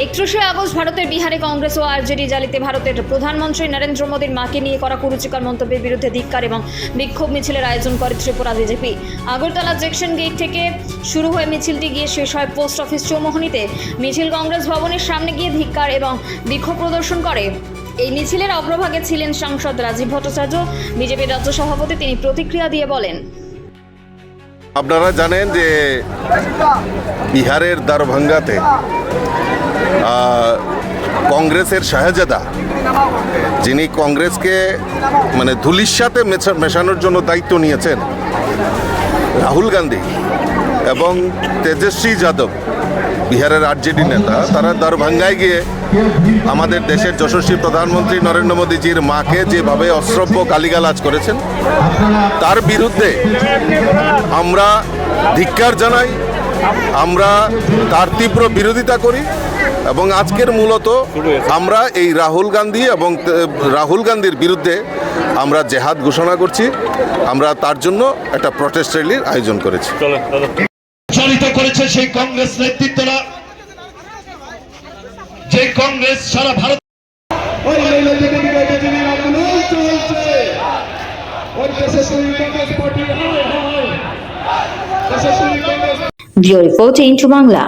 একত্রিশে আগস্ট ভারতের বিহারে কংগ্রেস ও আরজেডি জালিতে ভারতের প্রধানমন্ত্রী নরেন্দ্র মোদীর মাকে নিয়ে করা কুরুচিকর মন্তব্যের বিরুদ্ধে ধিক্কার এবং বিক্ষোভ মিছিলের আয়োজন করে Tripura BJP. Agartala junction gate থেকে শুরু হয়ে মিছিলটি গিয়ে শেষ হয় পোস্ট অফিস চৌমোহনীতে। মিছিল কংগ্রেস ভবনের সামনে গিয়ে ধিক্কার এবং বিক্ষোভ প্রদর্শন করে। এই মিছিলের অগ্রভাগে ছিলেন সাংসদ রাজীব ভট্টাচার্য বিজেপির রাজ্য সভাপতি তিনি প্রতিক্রিয়া দিয়ে বলেন। আপনারা জানেন যে বিহারের দারভাঙ্গাতে আহ, কংগ্রেসের শাহজাদা, যিনি কংগ্রেসকে মানে ধুলির সাথে মেশানোর জন্য দায়িত্ব নিয়েছেন, রাহুল গান্ধী এবং তেজস্বী যাদব, বিহারের আরজেডি নেতা, তারা দারভাঙ্গায় গিয়ে আমাদের দেশের যশস্বী প্রধানমন্ত্রী নরেন্দ্র মোদীজির মাকে যেভাবে অশ্রব্য গালিগালাজ করেছেন, তার বিরুদ্ধে আমরা ধিক্কার জানাই, আমরা তার তীব্র বিরোধিতা করি। এবং আজকের মূলত আমরা এই রাহুল গান্ধী এবং রাহুল গান্ধীর বিরুদ্ধে আমরা জেহাদ ঘোষণা করছি। আমরা তার জন্য একটা প্রটেস্ট র্যালির আয়োজন করেছি। চালিত করেছে সেই কংগ্রেস নেতৃত্বরা। যে কংগ্রেস সারা ভারত রিপোর্ট ইন্টু বাংলা